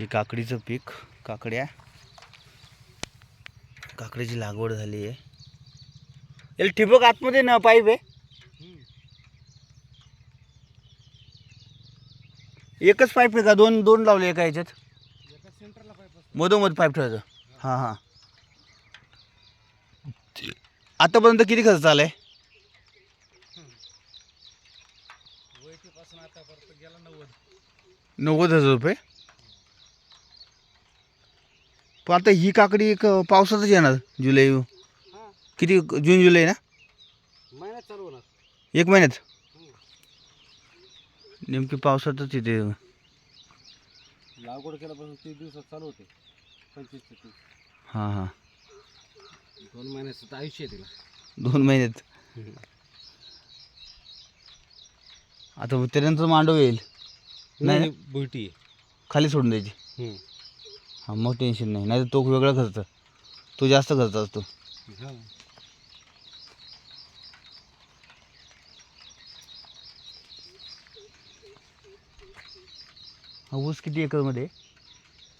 हे काकडीचं पीक काकड्या. काकडीची लागवड झाली आहे. याला ठिबक आतमध्ये ना पाईप आहे एकच पाईप आहे का? दोन दोन लावले एका याच्यात एका सेंटरला पाईप असतो मधोमध पाईप ठेवायचं. हां हां. आतापर्यंत किती खर्च आलाय? नव्वद हजार रुपये? पण आता ही काकडी एक पावसातच येणार जुलै. हां. किती जून जुलै ना? महिन्यात चालू होणार. एक महिन्यात. नेमकी पावसातच येते. लागवड केल्यापासून तीस दिवसात चालू होते. पंचवीस ते तीस. हां हां. दोन महिन्याचं तर आयुष्य आहे तिला. दोन महिन्यात? आता त्यानंतर मांडव येईल. नाही नाही खाली सोडून द्यायची. आहे हां मग टेन्शन नाही. नाही तो वेगळा खर्च तो जास्त खर्च असतो. हां हा ऊस किती एकरमध्ये?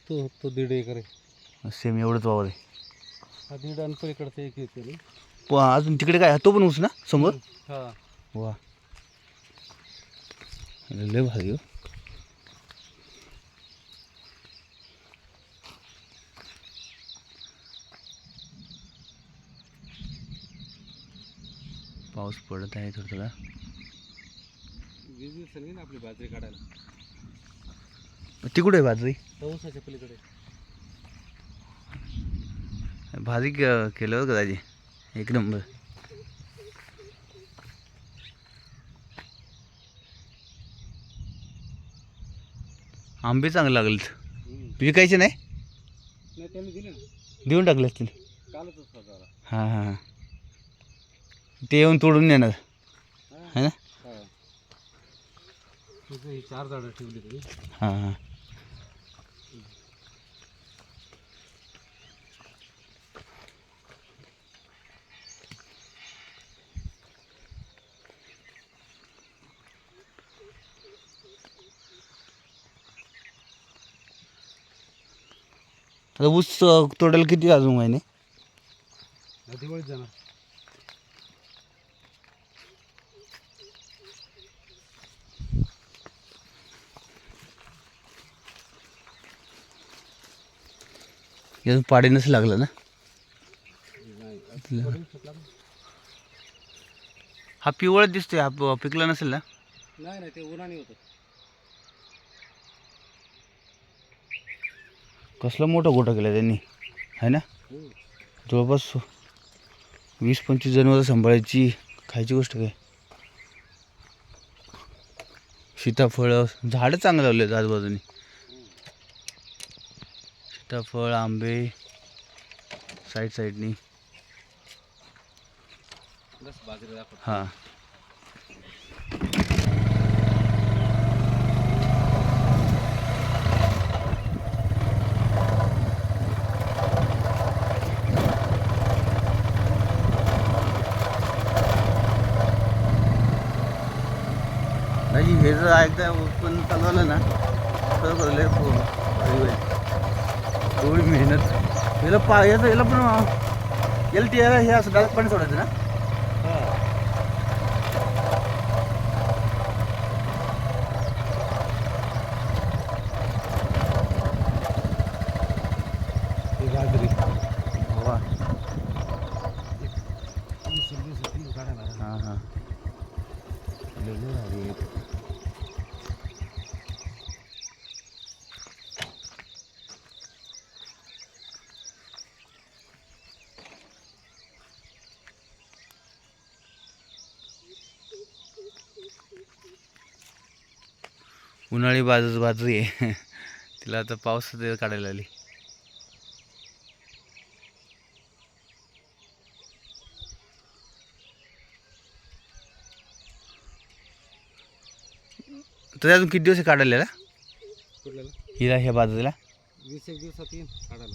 तो तो दीड एकर आहे. सेम एवढंच वावर आहे. हा दीड आणि पलीकडचं एक एकर आहे. प- अजून तिकडे काय? तो पण ऊस ना समोर? हा. वा. लय भारी हो. पाऊस पडत आहे थोडा थोडा. वीस दिवसांनी ना आपली बाजरी काढायला. ती कुठे आहे बाजरी? पलीकडे. भाजी के- केल्यावर का दाजी? एक नंबर. आंबे चांगले लागलेत विकायचे नाही? नाही त्यांनी दिले ना. देऊन टाकले असतील. कालच होता जरा हां हां. ते येऊन तोडून नेणार. है ना? ही चार झाडं ठेवली तुम्ही हां हां. आता ऊस अं, तोडायला किती अजून महिने? दिवाळीत जाणार. अजून पाडी नसेल लागलं ना. हा पिवळच दिसतोय हा पिकला नसेल ना? नाही नाही ते उन्हाने होतं. कसला मोठा गोठा केला त्यांनी है ना? जवळपास वीस पंचवीस जनावरं सांभाळायची खायची गोष्ट काय? सीताफळ झाडं चांगलं लावले आजूबाजूनी. सीताफळ आंबे साईड साईडनी हां. नाही हे जर एकदा उत्पन्न चालू झालं ना तर लय होईल. एवढी मेहनत. याला पा याचं याला पण याला ते याला हे असं डायरेक्ट पाणी सोडायचं ना ही बाजरी वा वीस एक दिवसात तीन काढायला लागणार. हां हां लय लय भारी आहे. उन्हाळी बाजूच बाजरी आहे तिला आता पाऊस काढायला आली तर अजून किती दिवस काढायला? हिला ह्या बाजूला? वीस एक दिवसात येईन काढायला.